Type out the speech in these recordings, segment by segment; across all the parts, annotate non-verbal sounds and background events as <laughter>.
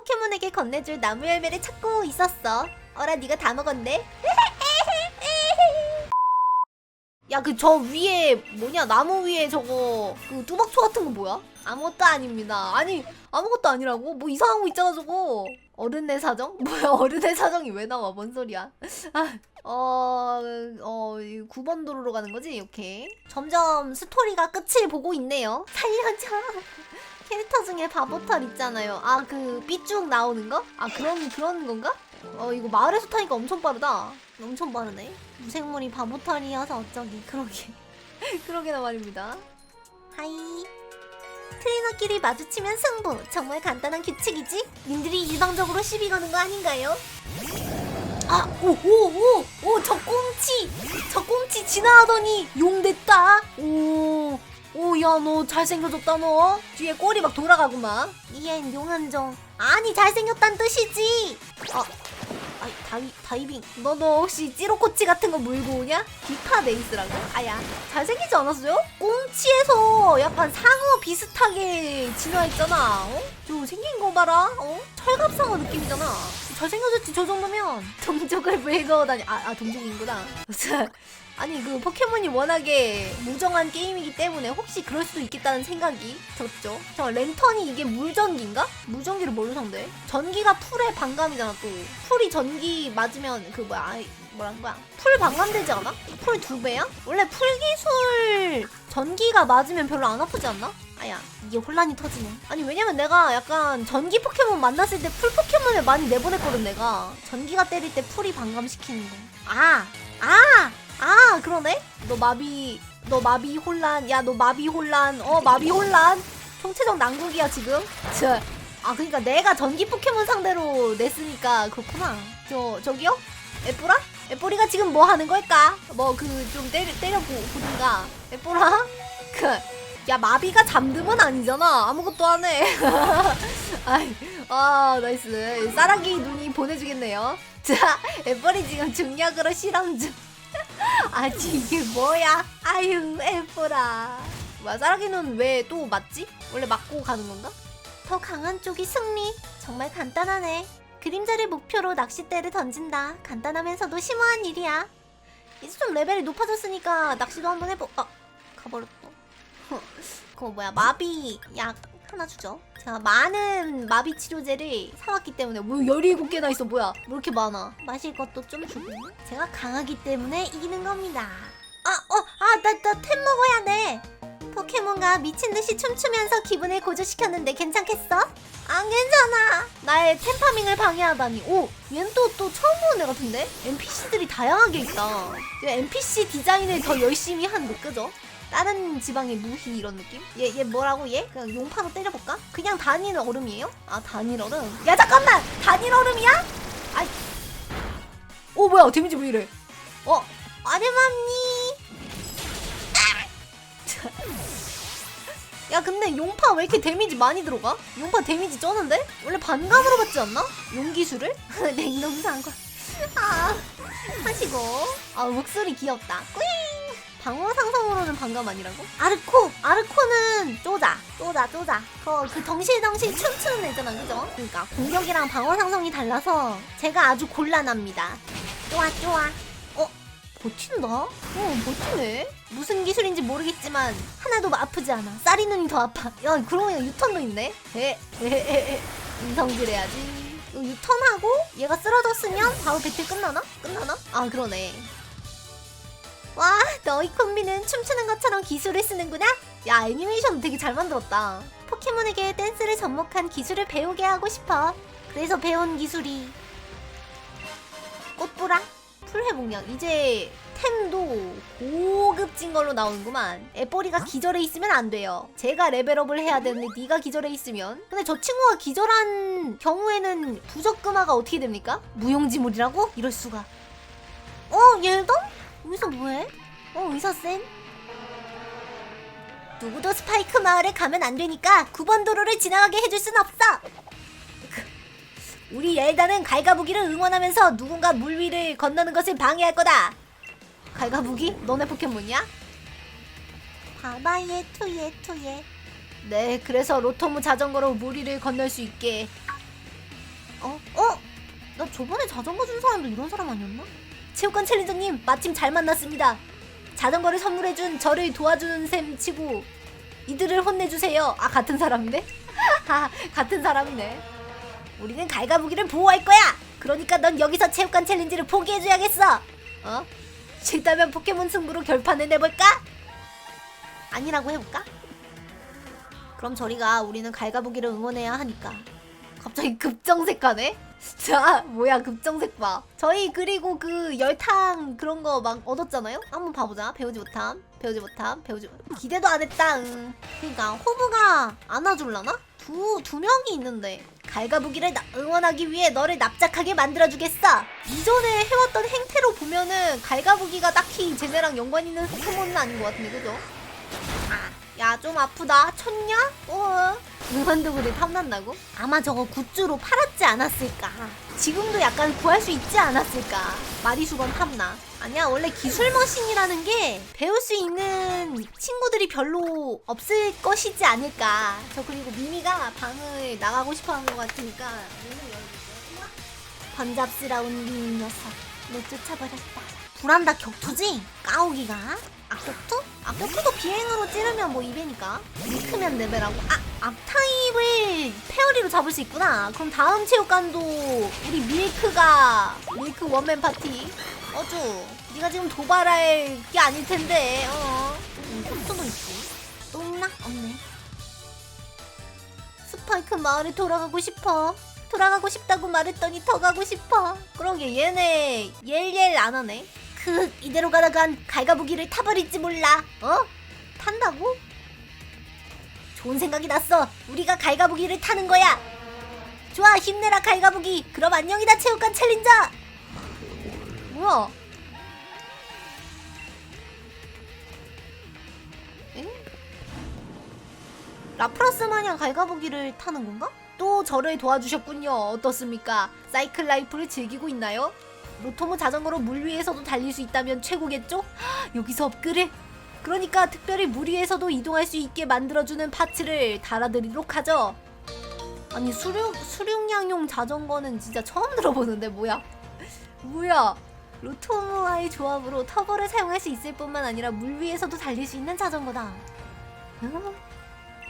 포켓몬에게 건네줄 나무 열매를 찾고 있었어. 어라 네가 다 먹었네. <laughs> 야 그 저 위에 뭐냐 나무 위에 저거 그 뚜벅초 같은 거 뭐야? 아무것도 아닙니다. 아니 아무것도 아니라고? 뭐 이상한 거 있잖아 저거. 어른의 사정? <laughs> 뭐야 어른의 사정이 왜 나와? 뭔 소리야? <laughs> 아, 어, 어, 9번 도로로 가는 거지? 오케이. 점점 스토리가 끝을 보고 있네요. 살려줘. 캐릭터 중에 바보털 있잖아요. 아, 그 삐쭉 나오는 거? 아, 그런, 그런 건가? 어, 이거 마을에서 타니까 엄청 빠르다. 엄청 빠르네. 무생물이 바보털이어서 어쩌기. 그러게. <laughs> 그러게나 말입니다. 하이. 트레이너끼리 마주치면 승부. 정말 간단한 규칙이지? 님들이 일방적으로 시비 거는 거 아닌가요? 아, 오, 오, 오, 오, 저 꽁치, 저 꽁치 지나가더니 용 됐다. 오, 오, 야, 너 잘생겨졌다, 너. 뒤에 꼬리 막 돌아가구만. 이엔 용한정. 아니, 잘생겼단 뜻이지. 아, 아이, 다이, 다이빙. 너, 너 혹시 찌로꼬치 같은 거 물고 오냐? 디카 네이스라고? 아야, 잘생기지 않았어요? 꽁치에서 약간 상어 비슷하게 진화했잖아. 어? 저 생긴 거 봐라. 어? 철갑상어 느낌이잖아. 잘생겨졌지 저 정도면 동족을 왜 넣어다니 아, 아 동족인구나 <laughs> 아니 그 포켓몬이 워낙에 무정한 게임이기 때문에 혹시 그럴 수도 있겠다는 생각이 들었죠 저 랜턴이 이게 물전기인가? 물전기를 뭘로 상대? 전기가 풀에 반감이잖아 또 풀이 전기 맞으면 그 뭐야 아이, 뭐라는 거야 풀 반감되지 않아? 풀 두 배야? 원래 풀 기술 전기가 맞으면 별로 안 아프지 않나? 아야 이게 혼란이 터지네 아니 왜냐면 내가 약간 전기 포켓몬 만났을 때 풀 포켓몬을 많이 내보냈거든 내가 전기가 때릴 때 풀이 반감시키는 거아아 아 아, 아, 그러네. 너 마비 너 마비 혼란. 야 너 마비 혼란. 어 마비 혼란. 총체적 난국이야 지금. 저 아 그러니까 내가 전기 포켓몬 상대로 냈으니까 그렇구나. 저 저기요? 에뽀라? 에뽀리가 지금 뭐 하는 걸까? 뭐 그 좀 때려 때려 보, 보든가. 에뽀라? <laughs> 그 야 마비가 잠드면 아니잖아. 아무것도 안해. <laughs> 아이 아 나이스. 싸라기 눈이 보내주겠네요. 자 애벌이 지금 중력으로 실험 중 <laughs> 아지 이게 뭐야? 아유 애벌아 뭐야 싸라기는 왜 또 맞지? 원래 맞고 가는 건가? 더 강한 쪽이 승리. 정말 간단하네. 그림자를 목표로 낚싯대를 던진다. 간단하면서도 심오한 일이야. 이제 좀 레벨이 높아졌으니까 낚시도 한번 해보 아 가버렸다. <laughs> 그거 뭐야? 마비 약 하나 주죠. 제가 많은 마비 치료제를 사왔기 때문에 뭐 17개나 있어. 뭐야? 뭐 이렇게 많아? 마실 것도 좀 주고. 제가 강하기 때문에 이기는 겁니다. 아 어 아 나 나 템 먹어야 돼. 포켓몬과 미친듯이 춤추면서 기분을 고조시켰는데 괜찮겠어? 안 괜찮아. 나의 템파밍을 방해하다니. 오 얘는 또, 또 처음 보는 애 같은데? NPC들이 다양하게 있다. NPC 디자인을 더 열심히 한 느껴져 다른 지방의 무희 이런 느낌? 얘, 얘 뭐라고 얘? 그냥 용파로 때려볼까? 그냥 단일 얼음이에요? 아 단일 얼음? 야 잠깐만! 단일 얼음이야? 아이 오 뭐야 데미지 왜 이래 어? 아르맘니 야 근데 용파 왜 이렇게 데미지 많이 들어가? 용파 데미지 쩌는데? 원래 반감으로 받지 않나? 용기술을? <laughs> 냉동상과 아 하시고 아 목소리 귀엽다 꾸잉 방어 상성으로는 반감 아니라고? 아르코! 아르코는 쪼자! 쪼자, 쪼자. 그, 그 덩실덩실 춤추는 애잖아, 그죠? 그러니까 공격이랑 방어 상성이 달라서 제가 아주 곤란합니다. 좋아, 좋아. 어? 버틴다? 어, 버티네? 무슨 기술인지 모르겠지만 하나도 아프지 않아. 쌀이 눈이 더 아파. 야, 보니까 유턴도 있네? 에, 에, 에, 에. 인성질 해야지. 유턴하고 얘가 쓰러졌으면 바로 배틀 끝나나? 끝나나? 아, 그러네. 와, 너희 콤비는 춤추는 것처럼 기술을 쓰는구나? 야, 애니메이션 되게 잘 만들었다. 포켓몬에게 댄스를 접목한 기술을 배우게 하고 싶어. 그래서 배운 기술이 꽃보라? 풀회복량. 이제 템도 고급진 걸로 나오는구만. 애뽀리가 기절해 있으면 안 돼요. 제가 레벨업을 해야 되는데 네가 기절해 있으면. 근데 저 친구가 기절한 경우에는 부적금화가 어떻게 됩니까? 무용지물이라고? 이럴 수가. 어, 얘도? 여기서 뭐해? 어 의사쌤? 누구도 스파이크 마을에 가면 안 되니까 9번 도로를 지나가게 해줄 순 없어 그, 우리 엘다는 갈가부기를 응원하면서 누군가 물 위를 건너는 것을 방해할 거다 갈가부기? 너네 포켓몬이야? 바바예 투예 투예 네 그래서 로토무 자전거로 물 위를 건널 수 있게 나 저번에 자전거 준 사람도 이런 사람 아니었나? 체육관 챌린저님 마침 잘 만났습니다. 자전거를 선물해준 저를 도와주는 셈 치고 이들을 혼내주세요. 아 같은 사람이네? 아 같은 사람이네. 우리는 갈가부기를 보호할 거야. 그러니까 넌 여기서 체육관 챌린지를 포기해줘야겠어. 어? 싫다면 포켓몬 승부로 결판을 내볼까? 아니라고 해볼까? 그럼 저리가 우리는 갈가부기를 응원해야 하니까. 갑자기 급정색하네? 자, <laughs> 뭐야 급정색 봐. 저희 그리고 그 열탕 그런 거 막 얻었잖아요? 한번 봐보자. 배우지 못함, 배우지 못함, 배우지 못. 기대도 안 했다. 응. 그러니까 호부가 안아줄라나? 두, 두 명이 있는데 갈가부기를 나- 응원하기 위해 너를 납작하게 만들어주겠어. 이전에 해왔던 행태로 보면은 갈가부기가 딱히 쟤네랑 연관 있는 포켓몬은 아닌 것 같은데, 그죠? 야좀 아프다 쳤냐? 어 응원도구를 탐난다고? 아마 저거 굿즈로 팔았지 않았을까. 지금도 약간 구할 수 있지 않았을까. 마리수건 탐나. 아니야 원래 기술 머신이라는 게 배울 수 있는 친구들이 별로 없을 것이지 않을까. 저 그리고 미미가 방을 나가고 싶어 하는 것 같으니까 번잡스러운 미미 녀석. 너 쫓아버렸다. 불안다 격투지? 까오기가 악격투? 악격투도 비행으로 찌르면 뭐 입에니까. 밀크면 레벨하고. 아 악타입을 페어리로 잡을 수 있구나. 그럼 다음 체육관도 우리 밀크가 밀크 원맨 파티. 어쭈 네가 지금 도발할 게 아닐 텐데 어. 음, 코스도 있고. 또 있나? 없네. 스파이크 마을에 돌아가고 싶어. 돌아가고 싶다고 말했더니 더 가고 싶어. 그러게 얘네 옐옐 안 하네 그 이대로 가다간 갈가부기를 타버릴지 몰라. 어? 탄다고? 좋은 생각이 났어. 우리가 갈가부기를 타는 거야. 좋아, 힘내라 갈가부기. 그럼 안녕이다 체육관 챌린저. 뭐야? 에? 라프라스 마냥 갈가부기를 타는 건가? 또 저를 도와주셨군요. 어떻습니까? 사이클 라이프를 즐기고 있나요? 로토모 자전거로 물 위에서도 달릴 수 있다면 최고겠죠? 헉, <gasps> 여기서 업그레 그러니까 특별히 물 위에서도 이동할 수 있게 만들어주는 파츠를 달아드리도록 하죠. 아니 수륙, 수륙량용 자전거는 진짜 처음 들어보는데 뭐야? <laughs> 뭐야? 로토모와의 조합으로 터보를 사용할 수 있을 뿐만 아니라 물 위에서도 달릴 수 있는 자전거다. 응?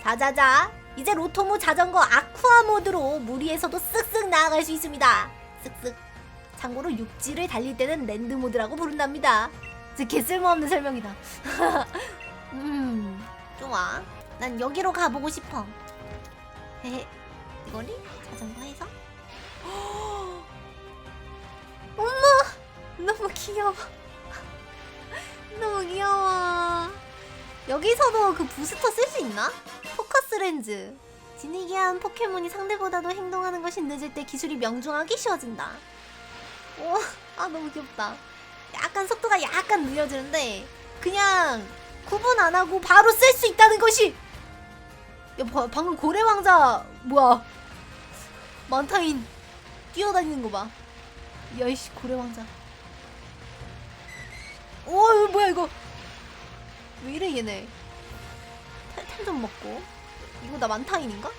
자자자 이제 로토모 자전거 아쿠아 모드로 물 위에서도 쓱쓱 나아갈 수 있습니다. 쓱쓱 참고로 육지를 달릴 때는 랜드 모드라고 부른답니다. 즉 개쓸모없는 설명이다. <laughs> 음, 좋아. 난 여기로 가보고 싶어. 헤헤, 이거리 자전거에서. 엄마, <gasps> 너무 귀여워. <laughs> 너무 귀여워. 여기서도 그 부스터 쓸 수 있나? 포커스 렌즈. 지니기한 포켓몬이 상대보다도 행동하는 것이 늦을 때 기술이 명중하기 쉬워진다. 오, 아 너무 귀엽다. 약간 속도가 약간 느려지는데 그냥 구분 안 하고 바로 쓸 수 있다는 것이. 야, 봐, 방금 고래 왕자 뭐야? 만타인 뛰어다니는 거 봐. 야이씨 고래 왕자. 오, 이거 뭐야 이거? 왜 이래 얘네? 탈탈 좀 먹고. 이거 나 만타인인가?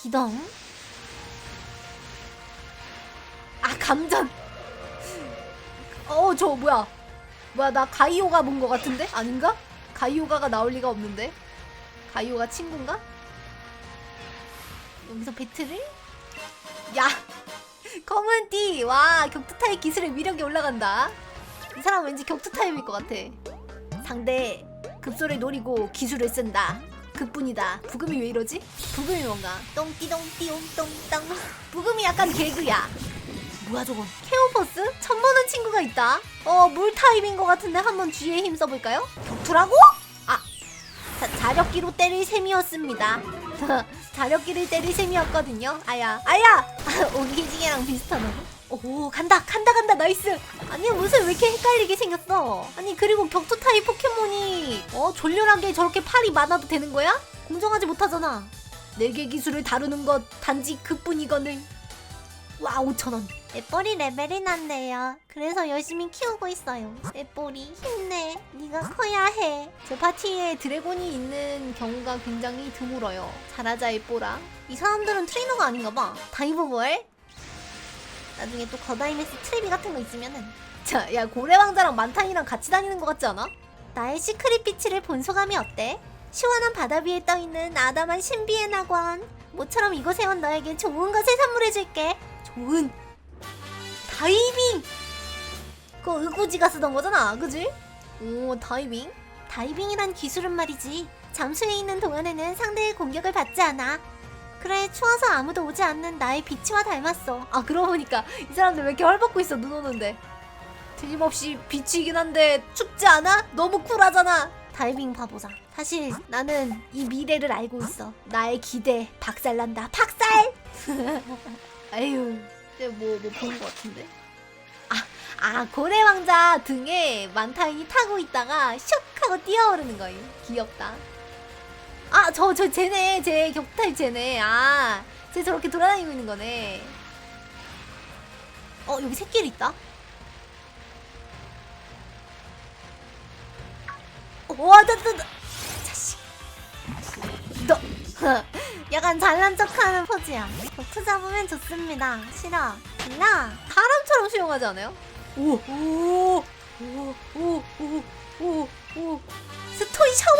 기동. 감전. 어 저 뭐야? 뭐야 나 가이오가 본 것 같은데? 아닌가? 가이오가가 나올 리가 없는데? 가이오가 친구인가? 여기서 배틀을? 야 검은 띠 와 격투 타입 기술의 위력이 올라간다. 이 사람 왠지 격투 타입일 것 같아. 상대 급소를 노리고 기술을 쓴다. 그뿐이다. 부금이 왜 이러지? 부금이 뭔가. 똥띠똥띠용똥땅 부금이 약간 개그야 뭐야 저거 케오퍼스? 처음 보는 친구가 있다 어 물 타입인 것 같은데 한번 주의에 힘 써볼까요? 격투라고? 아 자, 자력기로 때릴 셈이었습니다 <laughs> 자력기를 때릴 셈이었거든요 아야 아야 <laughs> 오기징이랑 비슷하다고? 오 간다 간다 간다 나이스 아니 무슨 왜 이렇게 헷갈리게 생겼어 아니 그리고 격투 타입 포켓몬이 어 졸렬하게 저렇게 팔이 많아도 되는 거야? 공정하지 못하잖아 네개 기술을 다루는 것 단지 그뿐이거늘 와 5천원. 애벌이 레벨이 낮네요. 그래서 열심히 키우고 있어요. 애벌이 힘내. 네가 커야 해제 파티에 드래곤이 있는 경우가 굉장히 드물어요. 잘하자 애뽀라 이 사람들은 트레이너가 아닌가 봐. 다이버볼. 나중에 또 거다이메스 트리비 같은 거 있으면은. 자, 야 고래왕자랑 만탄이랑 같이 다니는 것 같지 않아? 나의 시크릿 비치를 본 소감이 어때? 시원한 바다 위에 떠있는 아담한 신비의 낙원. 모처럼 이곳에 온 너에게 좋은 것을 선물해줄게. 좋 은 다이빙? 그거 의구지가 쓰던 거잖아 그지? 오 다이빙? 다이빙이란 기술은 말이지. 잠수해 있는 동안에는 상대의 공격을 받지 않아. 그래 추워서 아무도 오지 않는 나의 비치와 닮았어. 아 그러고 보니까 이 사람들 왜 이렇게 헐벗고 있어 눈 오는데? 틀림없이 비치이긴 한데 춥지 않아? 너무 쿨하잖아. 다이빙 바보자 사실 나는 이 미래를 알고 있어. 나의 기대 박살난다. 박살 <laughs> 아유 근데 뭐 뭐 보는 것 같은데? 아, 아 고래 왕자 등에 만타인이 타고 있다가 슉 하고 뛰어오르는 거예요. 귀엽다. 아 저 저 쟤네 쟤 격탈 쟤네. 아 쟤 저렇게 돌아다니고 있는 거네. 어 여기 새끼리 있다? 와, 나, 나, 나, 자식. 너, 약간 잘난 척하는 포즈야. 버프 잡으면 좋습니다. 싫어. 나 사람처럼 수영하지 않아요? 오, 오, 오, 오, 오, 오, 오. 스토이 샤워.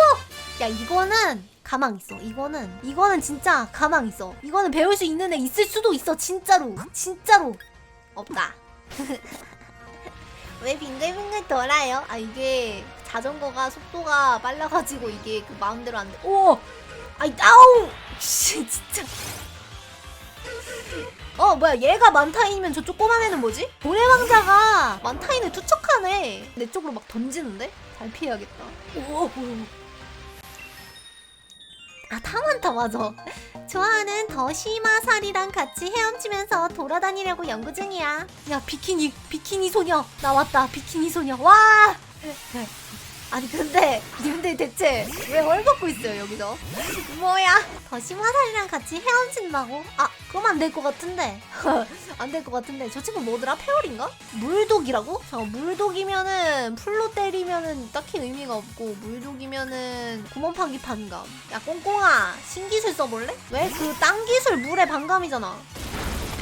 야, 이거는 가망 있어. 이거는 이거는 진짜 가망 있어. 이거는 배울 수 있는 애 있을 수도 있어. 진짜로, 진짜로 없다. <laughs> 왜 빙글빙글 돌아요? 아 이게 자전거가 속도가 빨라가지고 이게 그 마음대로 안 돼. 오, 아이 아우, 씨 진짜. 어 뭐야 얘가 만타인이면 저쪽 꼬만 애는 뭐지? 고래왕자가 만타인을 투척하네. 내 쪽으로 막 던지는데? 잘 피해야겠다. 오, 오. 아 타만타 맞아. 좋아하는 더시마살이랑 같이 헤엄치면서 돌아다니려고 연구 중이야. 야 비키니 비키니 소녀 나왔다 비키니 소녀 와. 아니 근데 님들 대체 왜 헐벗고 있어요 여기서? 뭐야? 더시마살이랑 같이 헤엄친다고? 아 그럼 안 될 것 같은데 <laughs> 안 될 것 같은데 저 친구 뭐더라 페어린가? 물독이라고? 잠깐 물독이면은 풀로 때리면은 딱히 의미가 없고 물독이면은 구멍 파기 반감 야 꽁꽁아 신기술 써볼래? 왜그땅 기술 물에 반감이잖아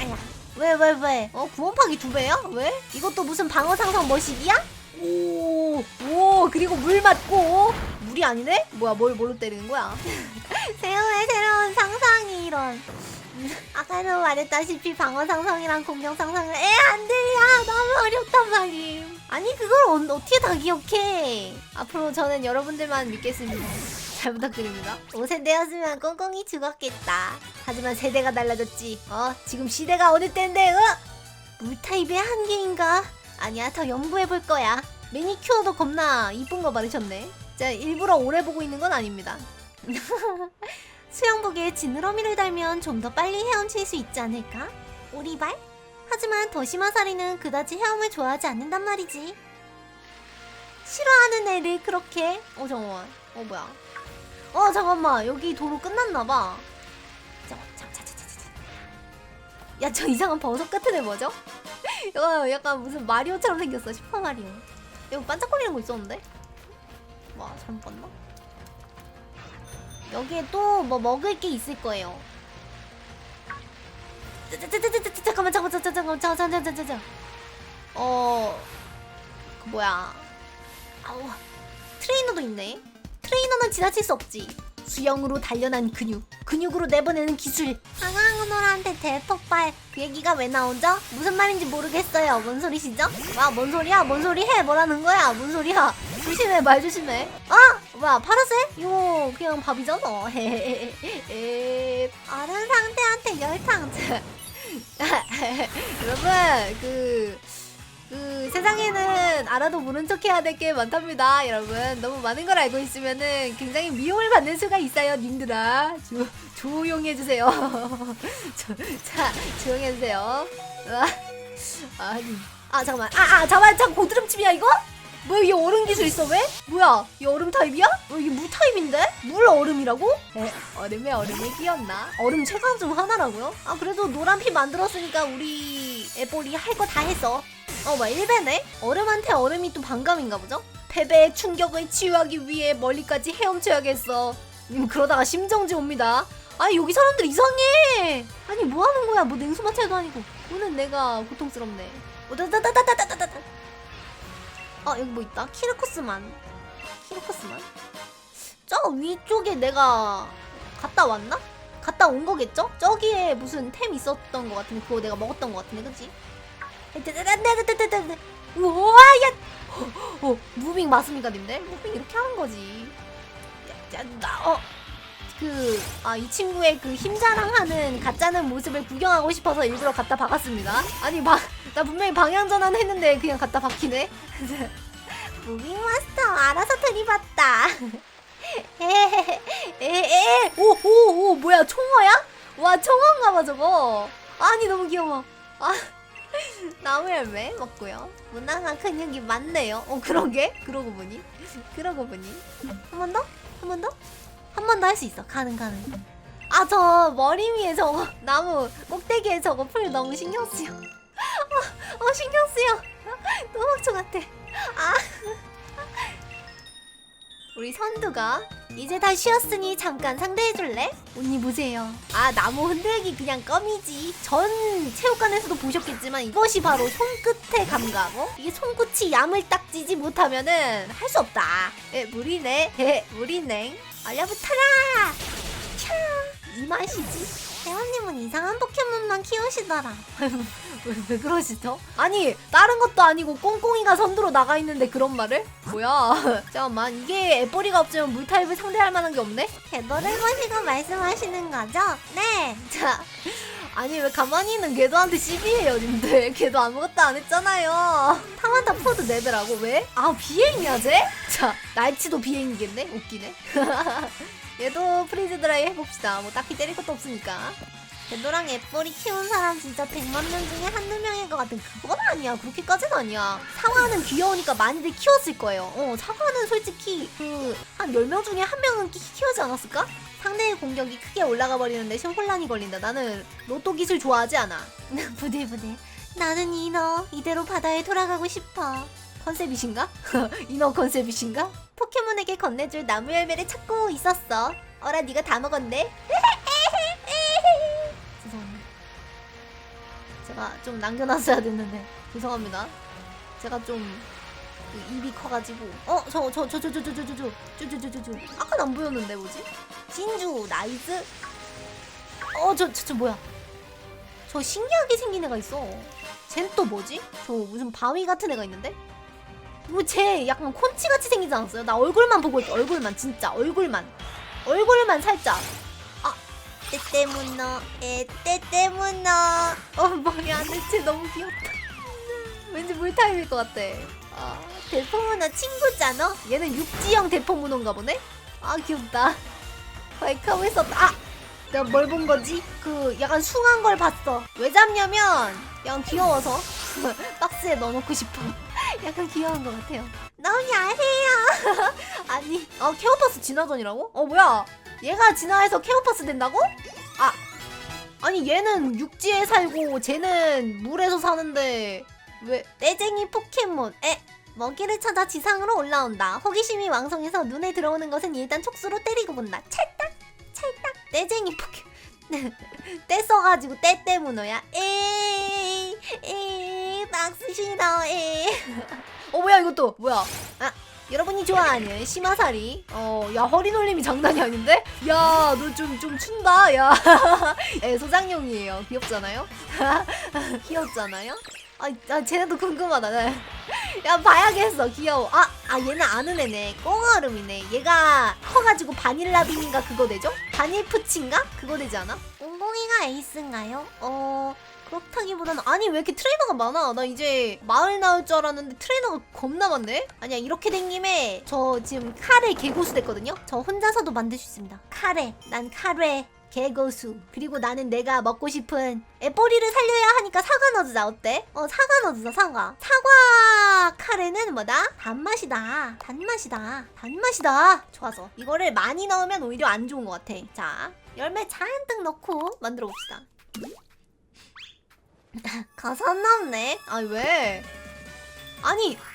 아야 왜왜 왜? 어 구멍 파기 두 배야? 왜? 이것도 무슨 방어 상성 머시기야? 오, 오, 그리고 물 맞고 물이 아니네? 뭐야, 뭘 뭘로 때리는 거야? <laughs> 새로운 새로운 상상이 이런. 아까도 말했다시피 방어 상상이랑 공격 상상은 에안 들려 너무 어렵단 말임. 아니 그걸 어, 어떻게 다 기억해? 앞으로 저는 여러분들만 믿겠습니다. <laughs> 잘 부탁드립니다. 5세대였으면 꽁꽁이 죽었겠다. 하지만 세대가 달라졌지. 어, 지금 시대가 어느 때인데, 어? 물타입의 한계인가? 아니야, 더 연구해 볼 거야. 매니큐어도 겁나 이쁜 거 받으셨네. 자, 일부러 오래 보고 있는 건 아닙니다. <laughs> 수영복에 지느러미를 달면 좀 더 빨리 헤엄칠 수 있지 않을까? 오리발? 하지만 더시마사리는 그다지 헤엄을 좋아하지 않는단 말이지. 싫어하는 애를 그렇게? 어 잠깐만. 어 뭐야? 어 잠깐만. 여기 도로 끝났나봐. 잠깐, 잠깐, 잠깐, 잠깐, 잠깐. 야, 저 이상한 버섯 같은 애 뭐죠? 이거 <laughs> 약간 무슨 마리오처럼 생겼어 슈퍼 마리오 여기 반짝거리는 거 있었는데? 와 잘못 봤나? 여기에 또 뭐 먹을 게 있을 거예요. 잠깐만 잠깐만 잠깐만 잠깐만 잠깐만 잠깐만 잠깐만. 어그 뭐야? 아우 트레이너도 있네. 트레이너는 지나칠 수 없지 수영으로 단련한 근육. 근육으로 내보내는 기술. 상황은호한테 대폭발. 그 얘기가 왜 나오죠? 무슨 말인지 모르겠어요. 뭔 소리시죠? 와 뭔 소리야? 뭔 소리 해? 뭐라는 거야? 뭔 소리야? 조심해 말 조심해. 아 뭐야 파란색? 이거 그냥 밥이잖아. 헤헤헤헤 어른 상대한테 열탕. <laughs> 여러분 그 그 세상에는 알아도 모른 척 해야 될 게 많답니다, 여러분. 너무 많은 걸 알고 있으면은 굉장히 미움을 받는 수가 있어요, 님들아. 조, 조용히 해주세요. <laughs> 조, 자, 조용히 해주세요. 아. 아, 잠깐만. 아, 아, 잠깐만. 잠깐 고드름칩이야, 이거? 뭐야, 이 얼음 기술 있어, 왜? 뭐야, 이 얼음 타입이야? 어, 이게 물 타입인데? 물 얼음이라고? 에, 얼음에 얼음에 끼었나? 얼음 최강 중 하나라고요? 아, 그래도 노란 피 만들었으니까 우리 애벌이 할 거 다 했어. 어, 뭐 1배네? 얼음한테 얼음이 또 반감인가 보죠? 패배의 충격을 치유하기 위해 멀리까지 헤엄쳐야겠어. 님 그러다가 심정지 옵니다. 아니 여기 사람들 이상해. 아니 뭐 하는 뭐야 뭐 냉수마차도 아니고 오늘 내가 고통스럽네 오다다다다다다다다 아 여기 뭐 있다 키르코스만 키르코스만 저 위쪽에 내가 갔다 왔나? 갔다 온 거겠죠? 저기에 무슨 템 있었던 것 같은데 그거 내가 먹었던 것 같은데 그치? 우와 야 어, 어, 무빙 맞습니까 님들? 무빙 이렇게 하는 거지 야, 야, 나, 어. 그, 아, 이 친구의 그 힘자랑하는 가짜는 모습을 구경하고 싶어서 일부러 갖다 박았습니다. 아니, 바, 나 분명히 방향 전환 했는데 그냥 갖다 박히네? <laughs> 무빙 마스터, 알아서 들이봤다. <laughs> 에에에, 오, 오, 오, 뭐야, 총어야? 와, 총어인가 봐, 저거. 아니, 너무 귀여워. 아, 나무 열매 먹고요. 무난한 근육이 많네요. 어, 그러게? 그러고 보니. 그러고 보니. 한 번 더? 한 번 더? 한 번 더 할 수 있어. 가능, 가능. 아, 저 머리 위에 저거, 나무 꼭대기에 저거 풀 너무 신경 쓰여. 어, 어 신경 쓰여. 노mak초 같아. 아. 우리 선두가 이제 다 쉬었으니 잠깐 상대해줄래? 언니 보세요. 아 나무 흔들기 그냥 껌이지. 전 체육관에서도 보셨겠지만 이것이 바로 손끝의 감각. 어? 이게 손끝이 야물딱지지 못하면은 할 수 없다. 에 무리네. 에 무리네. 알려붙어라. 차. 이 맛이지. 대원님은 이상한 포켓몬만 키우시더라. 왜, <laughs> 왜 그러시죠? 아니 다른 것도 아니고 꽁꽁이가 선두로 나가 있는데 그런 말을? 뭐야? <laughs> 잠깐만 이게 애벌이가 없으면 물 타입을 상대할 만한 게 없네? 개도를 보시고 말씀하시는 거죠? 네. 자. 아니 왜 가만히 있는 걔도한테 시비해요 님들 걔도 아무것도 안 했잖아요 타마다 포드 내더라고 왜? 아 비행이야 쟤? 자 날치도 비행이겠네 웃기네 <laughs> 얘도 프리즈 드라이 해봅시다. 뭐 딱히 때릴 것도 없으니까. 걔도랑 앱볼이 키운 사람 진짜 100만 명 중에 한두 명일 것 같은 그건 아니야. 그렇게까지는 아니야. 사과는 귀여우니까 많이들 키웠을 거예요. 어 사과는 솔직히 그 한 10명 중에 한 명은 키, 키우지 않았을까? 상대의 공격이 크게 올라가 버리는데 혼란이 걸린다. 나는 로또 기술 좋아하지 않아. <laughs> 부들부들 나는 이너 이대로 바다에 돌아가고 싶어 컨셉이신가? 이너 컨셉이신가? 포켓몬에게 건네줄 나무 열매를 찾고 있었어 어라 네가 다 먹었네 죄송합니다 제가 좀 남겨놨어야 됐는데 죄송합니다 제가 좀그 입이 커가지고 어저저저저저저저저저저저저저 아까 안 보였는데 뭐지? 진주 나이스 어저저 저 뭐야 저 신기하게 생긴 애가 있어 쟨 또 뭐지? 저 무슨 바위 같은 애가 있는데? 뭐쟤 약간 콘치같이 생기지 않았어요? 나 얼굴만 보고 있게 얼굴만 진짜 얼굴만. 얼굴만 살짝. 아 때때문어 에때 때문어 어 뭐야 대체 너무 귀엽다. 왠지 물타입일 것 같아. 아 대포문어 친구잖아? 얘는 육지형 대포문어인가 보네? 아 귀엽다. 바이카고 있었다. 아 내가 뭘 본 거지? 그 약간 숭한 걸 봤어. 왜 잡냐면 그냥 귀여워서 <laughs> 박스에 넣어놓고 싶어 약간 귀여운 것 같아요. 너무 야해요. <laughs> 아니 어 케오파스 진화전이라고? 어 뭐야? 얘가 진화해서 케오파스 된다고? 아 아니 얘는 육지에 살고 쟤는 물에서 사는데 왜 떼쟁이 포켓몬 에? 먹이를 찾아 지상으로 올라온다. 호기심이 왕성해서 눈에 들어오는 것은 일단 촉수로 때리고 본다. 찰딱 찰딱 떼쟁이 포켓 <laughs> 떼 써가지고 떼 때문어야. 에이 에이 박스 싫어 에이 어 뭐야 이것도 뭐야? 아 여러분이 좋아하는 심화살이. 어 야 허리 놀림이 장난이 아닌데? 야 너 좀 좀 춘다 야. 예, 소장용이에요. 귀엽잖아요? <laughs> 귀엽잖아요? 아, 아 쟤네도 궁금하다. 네. 야 봐야겠어. 귀여워. 아, 아 얘는 아는 애네. 꽁얼음이네. 얘가 커가지고 바닐라 빈인가 그거 되죠? 바닐푸치인가? 그거 되지 않아? 꽁 꽁이가 에이스인가요? 어... 그렇다기보다는 아니 왜 이렇게 트레이너가 많아? 나 이제 마을 나올 줄 알았는데 트레이너가 겁나 많네? 아니야 이렇게 된 김에 저 지금 카레 개고수 됐거든요? 저 혼자서도 만들 수 있습니다. 카레. 난 카레 개고수. 그리고 나는 내가 먹고 싶은 애꼬리를 살려야 하니까 사과 넣어주자. 어때? 어 사과 넣어주자 사과. 사과 카레는 뭐다? 단맛이다. 단맛이다. 단맛이다. 좋아서. 이거를 많이 넣으면 오히려 안 좋은 것 같아. 자 열매 잔뜩 넣고 만들어 봅시다. 가산 남네. 아 왜? 아니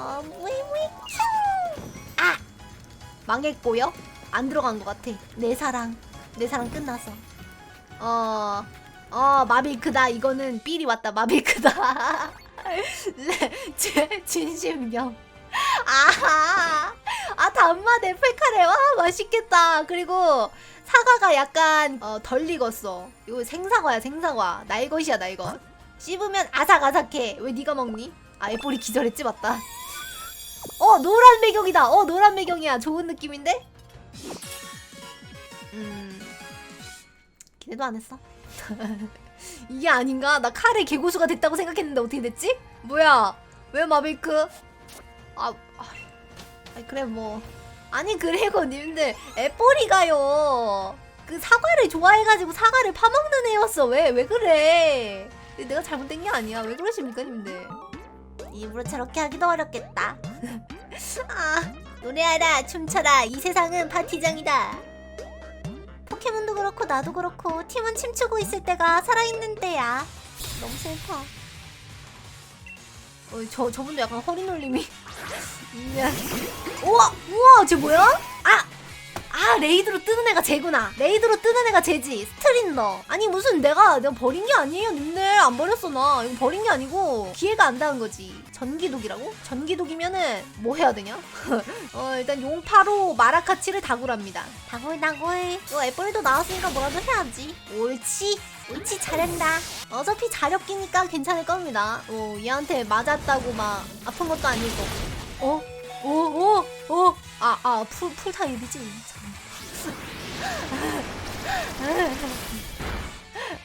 아 무이 무이 큐. 아 망했고요. 안 들어간 것 같아. 내 사랑 내 사랑 끝났어. 어. 어 마빌크다 이거는 삘이 왔다 마빌크다 <laughs> 네, 제 진심경 아하 아 단맛 애플카레 와 맛있겠다 그리고 사과가 약간 어, 덜 익었어 이거 생사과야 생사과 나의 것이야 나의 것 씹으면 아삭아삭해 왜 네가 먹니? 아 애플이 기절했지 맞다 어 노란 배경이다. 어 노란 배경이야. 좋은 느낌인데? 음 기대도 안 했어. <laughs> 이게 아닌가? 나 칼의 개고수가 됐다고 생각했는데 어떻게 됐지? 뭐야? 왜 마빌크? 아, 아 그래 뭐. 아니 그리고 님들. 애플이가요. 그 사과를 좋아해가지고 사과를 파먹는 애였어. 왜 왜 그래? 내가 잘못된 게 아니야. 왜 그러십니까 님들 일부러 저렇게 하기도 어렵겠다. <laughs> 아 노래하라 춤춰라. 이 세상은 파티장이다. 포켓몬도 그렇고 나도 그렇고 팀은 춤추고 있을 때가 살아있는 때야. 너무 슬퍼. 어, 저 저분도 약간 허리 놀림이. <laughs> 우와, 우와, 쟤 뭐야? 아, 아 레이드로 뜨는 애가 쟤구나. 레이드로 뜨는 애가 쟤지. 스트린더. 아니 무슨 내가 내가 버린 게 아니에요, 님들. 안 버렸어 나. 이거 버린 게 아니고 기회가 안 닿은 거지. 전기독이라고? 전기독이면은 뭐 해야 되냐? <laughs> 어 일단 용파로 마라카치를 다굴합니다. 다굴 다굴. 너 애플도 나왔으니까 뭐라도 해야지. 옳지. 옳지 잘한다. 어차피 자력기니까 괜찮을 겁니다. 어, 얘한테 맞았다고 막 아픈 것도 아니고. 어? 어? 어? 어? 아, 아, 풀, 풀타입이지.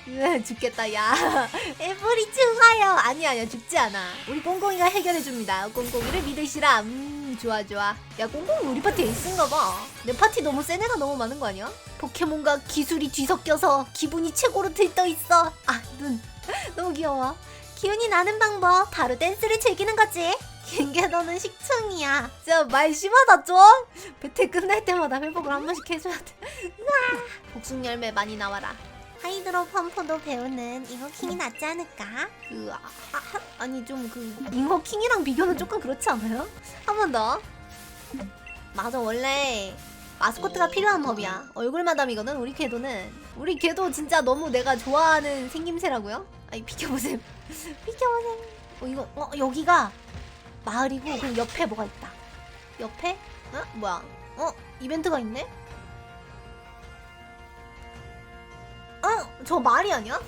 네, 죽겠다, 야. 애플이 죽어요. 아니야, 아니야, 죽지 않아. 우리 꽁꽁이가 해결해줍니다. 꽁꽁이를 믿으시라. 음, 좋아, 좋아. 야, 꽁꽁이 우리 파티 에이스인가 봐. 내 파티 너무 센 애가 너무 많은 거 아니야? 포켓몬과 기술이 뒤섞여서 기분이 최고로 들떠 있어. 아, 눈. 너무 귀여워. 기운이 나는 방법 바로 댄스를 즐기는 거지. 갱게 너는 식충이야. 진짜 말 심하다 좀. 배틀 끝날 때마다 회복을 한 번씩 해줘야 돼. 으아. 복숭 열매 많이 나와라. 하이드로 펌프도 배우는 잉어킹이 낫지 않을까? 그 아, 아, 아니 좀 그 잉어킹이랑 비교는 조금 그렇지 않아요? 한 번 더. 맞아 원래 마스코트가 필요한 법이야. 얼굴 마담이거든 우리 궤도는. 우리 궤도 진짜 너무 내가 좋아하는 생김새라고요? 아니 비켜보셈. <laughs> 비켜보셈. 어 이거 어 여기가 마을이고 그 옆에 뭐가 있다. 옆에? 어 뭐야? 어 이벤트가 있네? 어 저 말이 아니야?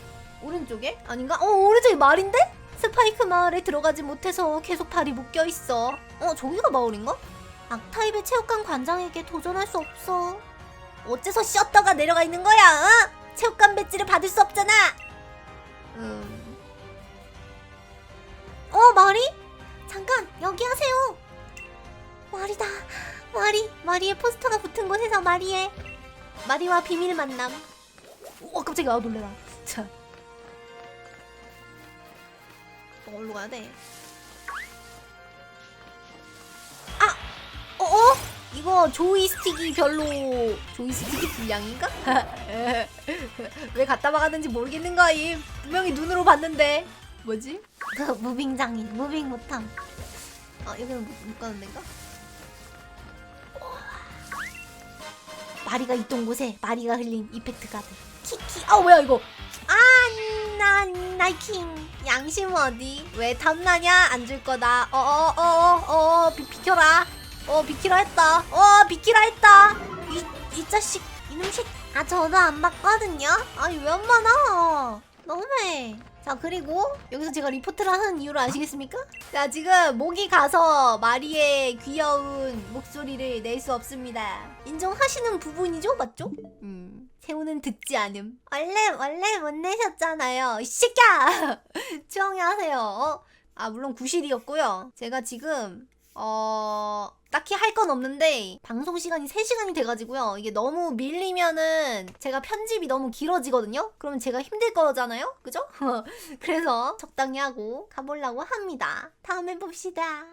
오른쪽에? 아닌가? 어 오른쪽이 말인데? 스파이크 마을에 들어가지 못해서 계속 발이 묶여 있어. 어 저기가 마을인가? 악타입의 체육관 관장에게 도전할 수 없어. 어째서 셔터가 내려가 있는 거야? 어? 체육관 배지를 받을 수 없잖아. 음. 어 마리? 잠깐 여기 하세요. 마리다. 마리. 마리의 포스터가 붙은 곳에서 마리의 마리와 비밀 만남. 오 깜짝이야 아, 놀래라. 자. 어, 어디로 가야 돼? 아! 어? 어? 이거 조이스틱이 별로 조이스틱이 불량인가? <laughs> 왜 갖다 박았는지 모르겠는 거임. 분명히 눈으로 봤는데 뭐지? 그 무빙장인 무빙 못함. 아 여기는 못, 못 가는 데인가? 마리가 있던 곳에 마리가 흘린 이펙트 가드. 키키. 아 뭐야 이거? 아나 나이킹 양심 어디? 왜 탐나냐? 안 줄 거다. 어어 어어 어 비켜라. 어 비키라 했다. 어 비키라 했다. 이 이 자식 이놈식. 아 저도 안 봤거든요. 아니 왜 안 많아? 너무해. 자 그리고 여기서 제가 리포트를 하는 이유를 아시겠습니까? 자 지금 목이 가서 마리의 귀여운 목소리를 낼 수 없습니다. 인정하시는 부분이죠, 맞죠? 음. 새우는 듣지 않음. 원래 원래 못 내셨잖아요. 이 새끼야. <laughs> 조용히 하세요. 어? 아 물론 구실이었고요. 제가 지금 어, 딱히 할 건 없는데, 방송 시간이 3시간이 돼가지고요. 이게 너무 밀리면은 제가 편집이 너무 길어지거든요? 그러면 제가 힘들 거잖아요? 그죠? <laughs> 그래서 적당히 하고 가보려고 합니다. 다음에 봅시다.